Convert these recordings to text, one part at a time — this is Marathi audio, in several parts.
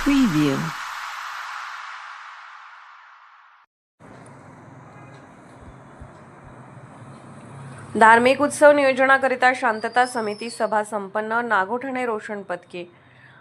Preview. धार्मिक उत्सव नियोजनाकरिता शांतता समिती सभा संपन्न नागोठणे रोशन पदके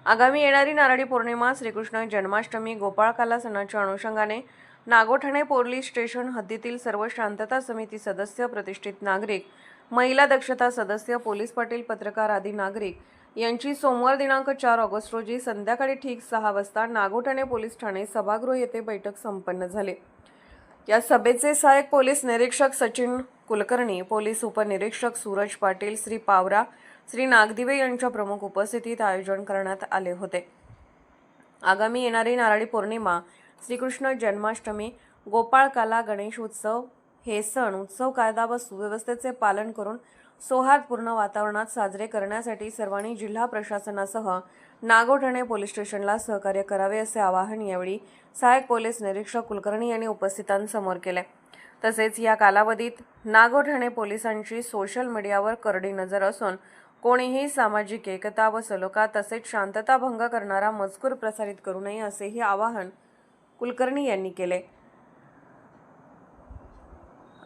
आगामी येणारी नारळी पौर्णिमा श्रीकृष्ण जन्माष्टमी गोपाळकाला सणाच्या अनुषंगाने नागोठणे पोलीस स्टेशन हद्दीतील सर्व शांतता समिती सदस्य प्रतिष्ठित नागरिक महिला दक्षता सदस्य पोलीस पाटील पत्रकार आदी नागरिक यांची सोमवार दिनांक चार ऑगस्ट रोजी संध्याकाळी ठीक सहा वाजता नागोठणे पोलीस ठाणे सभागृह येथे बैठक संपन्न झाली. या सभेचे सहाय्यक पोलीस निरीक्षक सचिन कुलकर्णी पोलीस उपनिरीक्षक सूरज पाटील श्री पावरा श्री नागदिवे यांच्या प्रमुख उपस्थितीत आयोजन करण्यात आले होते. आगामी येणारी नारळी पौर्णिमा श्रीकृष्ण जन्माष्टमी गोपाळकाला गणेश उत्सव हे सण उत्सव कायदा व सुव्यवस्थेचे पालन करून सौहार्दपूर्ण वातावरणात साजरे करण्यासाठी सर्वांनी जिल्हा प्रशासनासह नागोठणे पोलीस स्टेशनला सहकार्य करावे असे आवाहन यावेळी सहाय्यक पोलीस निरीक्षक कुलकर्णी यांनी उपस्थितांसमोर केले. तसेच या कालावधीत नागोठणे पोलिसांची सोशल मीडियावर करडी नजर असून कोणीही सामाजिक एकता व सलोखा तसेच शांतता भंग करणारा मजकूर प्रसारित करू नये असेही आवाहन कुलकर्णी यांनी केले.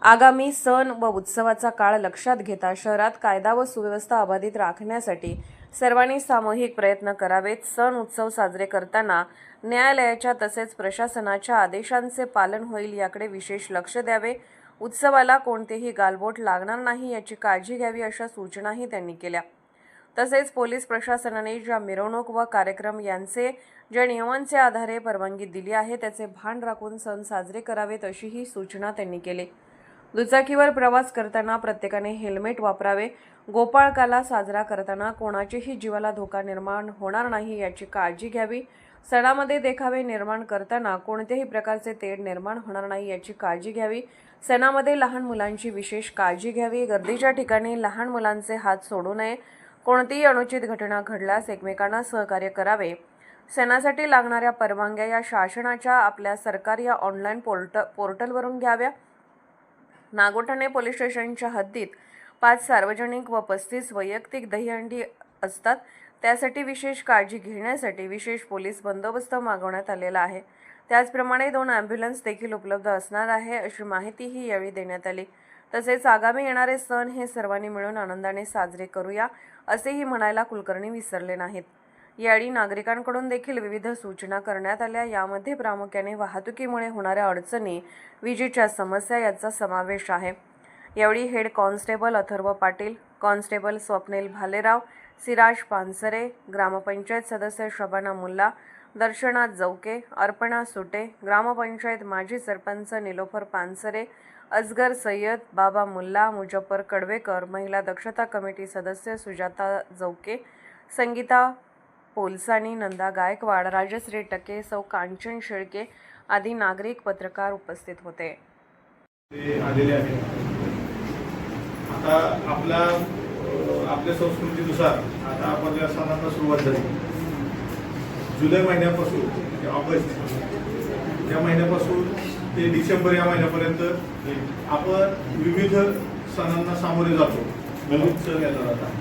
आगामी सण व उत्सवाचा काळ लक्षात घेता शहरात कायदा व सुव्यवस्था अबाधित राखण्यासाठी सर्वांनी सामूहिक प्रयत्न करावेत. सण उत्सव साजरे करताना न्यायालयाच्या तसेच प्रशासनाच्या आदेशांचे पालन होईल याकडे विशेष लक्ष द्यावे. उत्सवाला कोणतेही गालबोट लागणार नाही याची काळजी घ्यावी अशा सूचनाही त्यांनी केल्या. तसेच पोलीस प्रशासनाने ज्या मिरवणूक व कार्यक्रम यांचे ज्या नियमांचे आधारे परवानगी दिली आहे त्याचे भान राखून सण साजरे करावेत अशीही सूचना त्यांनी केली. दुचाकीवर प्रवास करताना प्रत्येकाने हेल्मेट वापरावे. गोपाळकाला साजरा करताना कोणाचेही जीवाला धोका निर्माण होणार नाही याची काळजी घ्यावी. सणामध्ये देखावे निर्माण करताना कोणत्याही प्रकारचे तेढ निर्माण होणार नाही याची काळजी घ्यावी. सणामध्ये लहान मुलांची विशेष काळजी घ्यावी. गर्दीच्या ठिकाणी लहान मुलांचे हात सोडू नये. कोणतीही अनुचित घटना घडल्यास एकमेकांना सहकार्य करावे. सणासाठी लागणाऱ्या परवानग्या या शासनाच्या आपल्या सरकारी या ऑनलाईन पोर्ट पोर्टलवरून घ्याव्या. नागोठाणे पोलीस स्टेशनच्या हद्दीत पाच सार्वजनिक व पस्तीस वैयक्तिक दहीहंडी असतात. त्यासाठी विशेष काळजी घेण्यासाठी विशेष पोलीस बंदोबस्त मागवण्यात आलेला आहे. त्याचप्रमाणे दोन ॲम्ब्युलन्स देखील उपलब्ध असणार आहे अशी माहितीही यावेळी देण्यात आली. तसेच आगामी येणारे सण हे सर्वांनी मिळून आनंदाने साजरे करूया असेही म्हणायला कुलकर्णी विसरले नाहीत. यावेळी नागरिकांकडून देखील विविध सूचना करण्यात आल्या. यामध्ये प्रामुख्याने वाहतुकीमुळे होणाऱ्या अडचणी विजेच्या समस्या याचा समावेश आहे. यावेळी head constable Atharva Patil constable Swapnil Bhalerao Siraj Pansare gram panchayat सदस्य शबाना मुल्ला दर्शना जौके अर्पणा सुटे ग्रामपंचायत माजी सरपंच निलोफर पानसरे अजगर सय्यद बाबा मुल्ला मुजफ्फर कडवेकर महिला दक्षता कमिटी सदस्य सुजाता जौके संगीता पोलसानी नंदा गायकवाड राजश्री टके सौ कांचन शेळके आदी नागरिक पत्रकार उपस्थित होते. आलेले आहे आता आपल्या आपल्या संस्कृतीनुसार आता आपण या सणांना सुरुवात झाली. जुलै महिन्यापासून ऑगस्ट या महिन्यापासून ते डिसेंबर या महिन्यापर्यंत आपण विविध सणांना सामोरे जातो. नवीन सण येतात आता.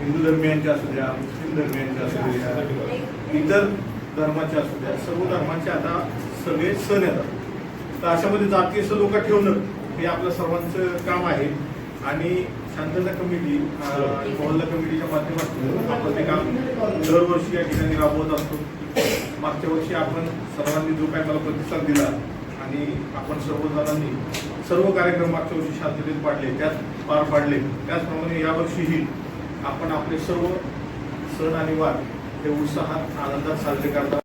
हिंदू धर्मियांच्या असू द्या मुस्लिम धर्मियांच्या असू द्या इतर धर्माच्या असू द्या सर्व धर्माचे आता सगळे सण येतात तर अशामध्ये जातीय लोक ठेवणं हे आपलं सर्वांचं काम आहे. आणि शांतता कमिटी मोहल्ला कमिटीच्या माध्यमातून आपण ते काम दरवर्षी या ठिकाणी राबवत असतो. मागच्या वर्षी आपण सर्वांनी जो काही मला प्रतिसाद दिला आणि आपण सर्व जणांनी सर्व कार्यक्रम मागच्या वर्षी शांततेत पाडले त्यात पार पाडले. त्याचप्रमाणे यावर्षीही आपण आपले सर्व सण आणि वाद हे उत्साहात आनंदात साजरे करतात